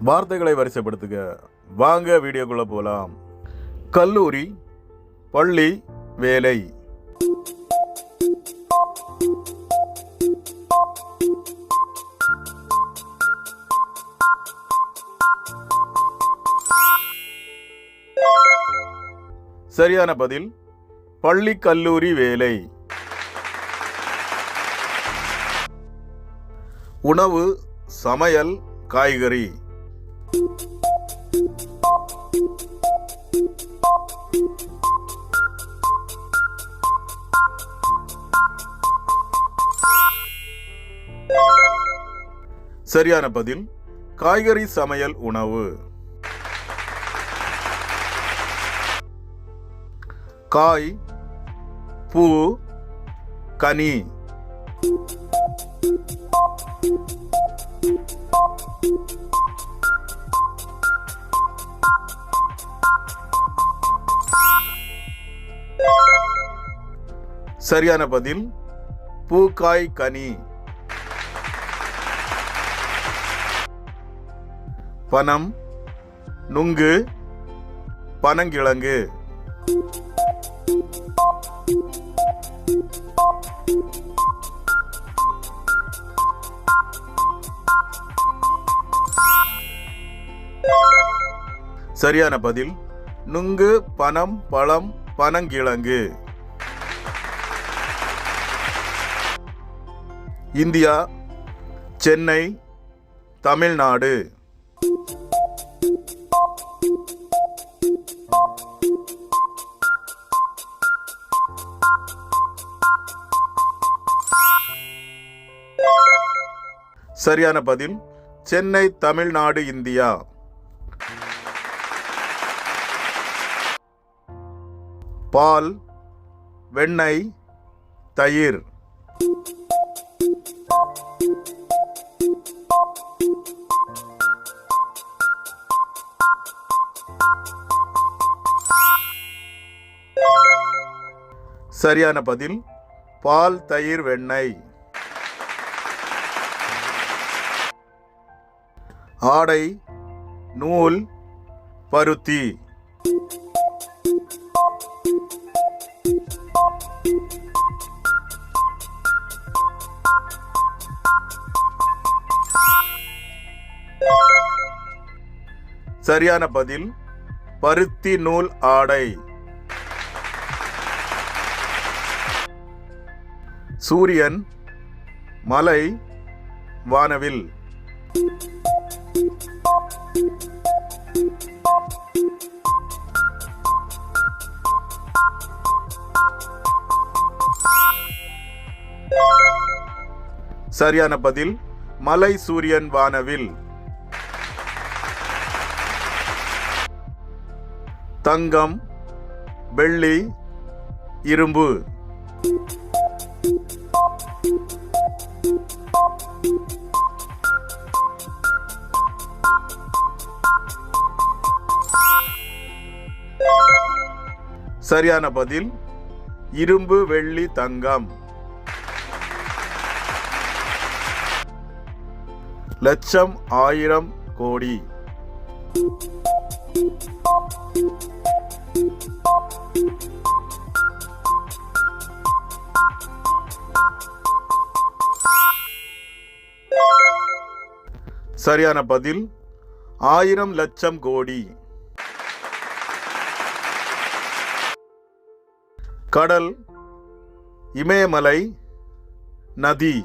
வார்த்தைகளை வரிசைப்படுத்துக. வாங்க வீடியோக்குள்ளே போகலாம் கல்லூரி பள்ளி வேலை. சரியான பதில் பள்ளி கல்லூரி வேலை. உணவு சமையல் காய்கறி. சரியான பதில் காய்கறி சமையல் உணவு. காய் பூ கனி. சரியான பதில் பூக்காய் கனி. பணம் நுங்கு பனங்கிழங்கு. சரியான பதில் நுங்கு பனம் பழம் பனங்கிழங்கு. இந்தியா சென்னை தமிழ்நாடு. சரியான பதில் சென்னை தமிழ்நாடு இந்தியா. பால் வெண்ணெய் தயிர். சரியான பதில் பால் தயிர் வெண்ணெய். ஆடை நூல் பருத்தி. சரியான பதில் பருத்தி நூல் ஆடை. சூரியன் மலை வானவில். சரியான பதில் மலை சூரியன் வானவில். தங்கம் வெள்ளி இரும்பு. சரியான பதில் இரும்பு வெள்ளி தங்கம். லட்சம் ஆயிரம் கோடி. சரியான பதில் ஆயிரம் லட்சம் கோடி. கடல் இமயமலை நதி.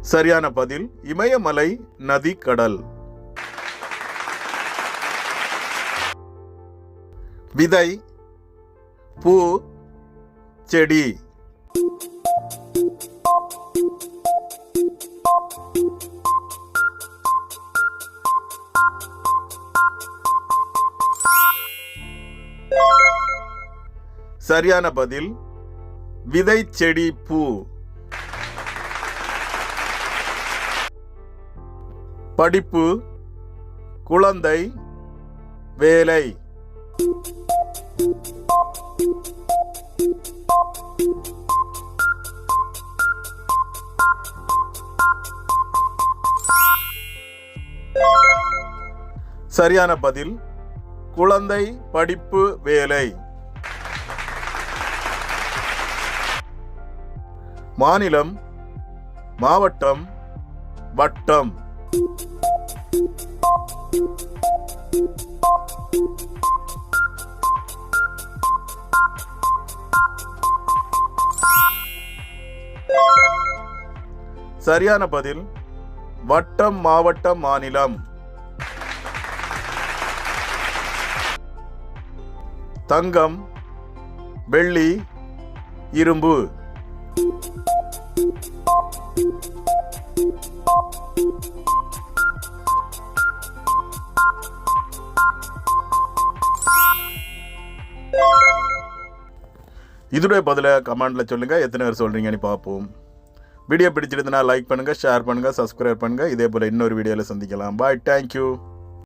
சரியான பதில் இமயமலை நதி கடல். விதை பூ செடி. சரியான பதில் விதை செடி பூ. படிப்பு குழந்தை வேலை. சரியான பதில் குழந்தை படிப்பு வேலை. மாநிலம் மாவட்டம் வட்டம். சரியான பதில் வட்டம் மாவட்டம் மாநிலம். தங்கம் வெள்ளி இரும்பு. இதோடைய பதிலை கமெண்டில் சொல்லுங்கள் எத்தனை பேர் சொல்கிறீங்கன்னு பார்ப்போம். வீடியோ பிடிச்சிருந்தனா லைக் பண்ணுங்கள் ஷேர் பண்ணுங்கள் சப்ஸ்கிரைப் பண்ணுங்கள் இதே போல் இன்னொரு வீடியோவில் சந்திக்கலாம். Bye thank you